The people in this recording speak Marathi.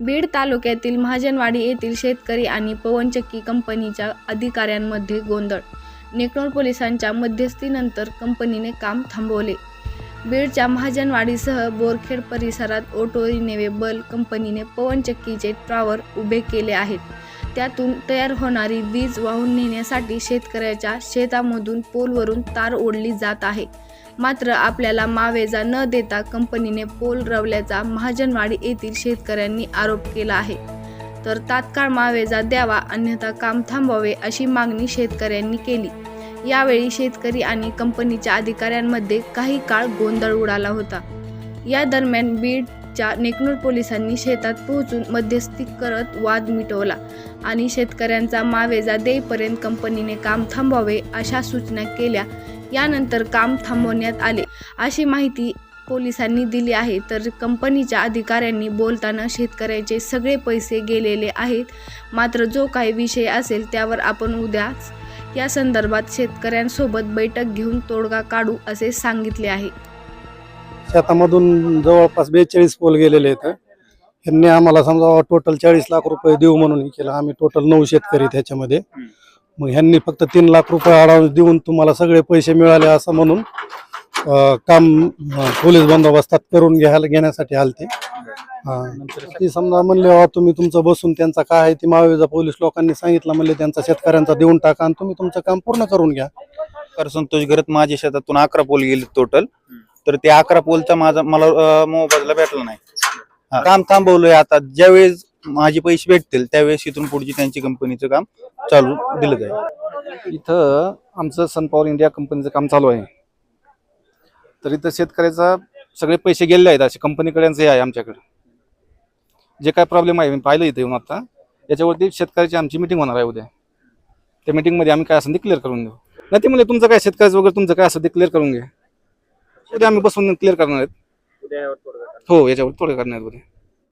बीड तालुक्यातील महाजनवाडी येथील शेतकरी आणि पवनचक्की कंपनीच्या अधिकाऱ्यांमध्ये गोंधळ. नेकनोर पोलिसांच्या मध्यस्थीनंतर कंपनीने काम थांबवले. बीडच्या महाजनवाडीसह बोरखेड परिसरात ओटो नेवेबल कंपनीने पवनचक्कीचे टॉवर उभे केले आहेत. त्यातून तयार होणारी वीज वाहून नेण्यासाठी शेतकऱ्याच्या शेतामधून पोलवरून तार ओढली जात आहे. मात्र आपल्याला मावेजा न देता कंपनीने पोल रवल्याचा महाजनवाडी येथील शेतकऱ्यांनी आरोप केला आहे. तर तात्काळ मावेजा द्यावा अन्यथा काम थांबवावे अशी मागणी शेतकऱ्यांनी केली. यावेळी शेतकरी आणि कंपनीच्या अधिकाऱ्यांमध्ये काही काळ गोंधळ उडाला होता. या दरम्यान बीड च्या नेकनूर पोलिसांनी शेतात पोहोचून मध्यस्थी करत वाद मिटवला आणि शेतकऱ्यांचा मावेजा देईपर्यंत कंपनीने काम थांबवावे अशा सूचना केल्या. यानंतर काम थांबवण्यात आले. अशी माहिती पोलिसांनी दिली आहे. तर कंपनीच्या अधिकाऱ्यांनी बोलताना शेतकऱ्याचे सगळे पैसे गेलेले आहेत. मात्र जो काही विषय असेल त्यावर आपण उद्याच या संदर्भात शेतकऱ्यांसोबत बैठक घेऊन तोडगा काढू असे सांगितले आहे. शेतामधून जवळपास बेचाळीस पोल गेलेले आहेत. यांनी आम्हाला समजा टोटल चाळीस लाख रुपये देऊ म्हणून हे केलं. आम्ही टोटल नऊ शेतकरी त्याच्यामध्ये. मग ह्यांनी फक्त तीन लाख रुपये अडवून देऊन तुम्हाला सगळे पैसे मिळाले असं म्हणून अं, काम अं, पोलीस बंदोबस्तात करून घ्यायला घेण्यासाठी आलते. हा. ती समजा म्हणले "अहो, तुम्ही तुमचं बसून त्यांचा काय आहे ती मावेजा पोलीस लोकांनी सांगितलं म्हणले त्यांचा शेतकऱ्यांचा देऊन टाका आणि तुम्ही तुमचं काम पूर्ण करून घ्या. तर संतोष घरत माझ्या शेतातून अकरा पोल गेले टोटल तर ते अकरा पोलचा माझा मला मोबदला भेटला नाही. काम थांबवलंय आता. ज्यावेळेस माझे पैसे भेटतील त्यावेळेस इथून पुढची त्यांची कंपनीचं काम चालू दिलं जाईल. इथं आमचं सनपॉवर इंडिया कंपनीचं काम चालू आहे. तर इथं शेतकऱ्याचा सगळे पैसे गेलेले आहेत असे कंपनीकडेच हे आहे आमच्याकडे. जे काय प्रॉब्लेम आहे मी पाहिलं इथे येऊन आता. याच्यावरती शेतकऱ्याची आमची मिटिंग होणार आहे उद्या. त्या मिटिंगमध्ये आम्ही काय असेल ते क्लिअर करून देऊ. नाही ते म्हणजे तुमचं काय शेतकऱ्याचं वगैरे तुमचं काय असेल ते क्लिअर करून घ्या. उद्या आम्ही बसून क्लिअर करणार आहेत. हो याच्यावर थोडे करणार आहेत उद्या.